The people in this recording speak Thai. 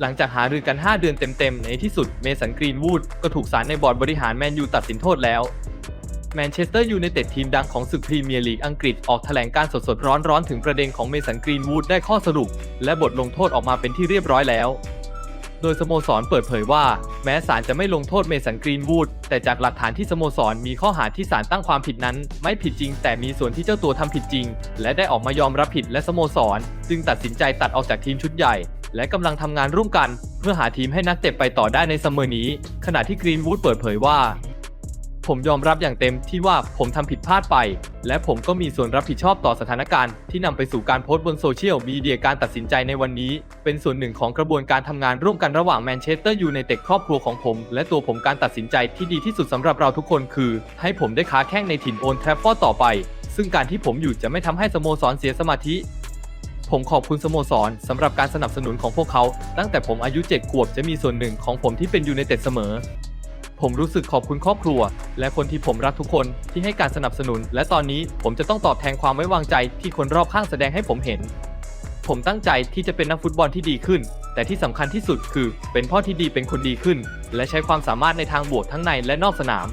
หลังจากหารือกัน 5 เดือนเต็มๆ ในที่สุดเมสันกรีนวูดก็ถูกศาลในบอร์ดบริหารแมนยูตัดสินโทษแล้วแมนเชสเตอร์ยูไนเต็ดทีมดังของศึกพรีเมียร์ลีกอังกฤษออกแถลงการสดๆ ร้อนๆ ถึงประเด็นของเมสันกรีนวูดได้ข้อสรุป และบทลงโทษออกมาเป็นที่เรียบร้อยแล้ว โดยสโมสรเปิดเผยว่า แม้ศาลจะไม่ลงโทษเมสันกรีนวูดแต่จากหลักฐานที่สโมสรมีข้อหาที่ศาลตั้งความผิดนั้น ไม่ผิดจริง แต่มีส่วนที่เจ้าตัวทำผิดจริง และได้ออกมายอมรับผิดและสโมสร จึงตัดสินใจตัดออกจากทีมชุดใหญ่ และกำลังทำงานร่วมกันเพื่อหาทีมให้นักเตะไปต่อได้ในเสมอนี้ ขณะที่กรีนวูดเปิดเผยว่า ผมยอมรับอย่างเต็มที่ว่าผมทำผิดพลาดไป และผมก็มีส่วนรับผิดชอบต่อสถานการณ์ที่นำไปสู่การโพสต์บนโซเชียลมีเดียการตัดสินใจในวันนี้ เป็นส่วนหนึ่งของกระบวนการทำงานร่วมกันระหว่างแมนเชสเตอร์ยูไนเต็ดครอบครัวของผม และตัวผมการตัดสินใจที่ดีที่สุดสำหรับเราทุกคนคือ ให้ผมได้ค้าแข้งในถิ่นโอนแทรฟฟอร์ต่อไป ซึ่งการที่ผมอยู่จะไม่ทำให้สโมสรเสียสมาธิ ผมขอบคุณสโมสรสำหรับการสนับสนุนของพวกเขา ตั้งแต่ผมอายุ 7 ขวบจะมีส่วนหนึ่งของผมที่เป็นยูไนเต็ดเสมอ ผมรู้สึกขอบคุณครอบครัว และคนที่ผมรักทุกคนที่ให้การสนับสนุน และตอนนี้ผมจะต้องตอบแทนความไว้วางใจที่คนรอบข้างแสดงให้ผมเห็น ผมตั้งใจที่จะเป็นนักฟุตบอลที่ดีขึ้น แต่ที่สำคัญที่สุดคือ เป็นพ่อที่ดีเป็นคนดีขึ้น และใช้ความสามารถในทางบวกทั้งในและนอกสนาม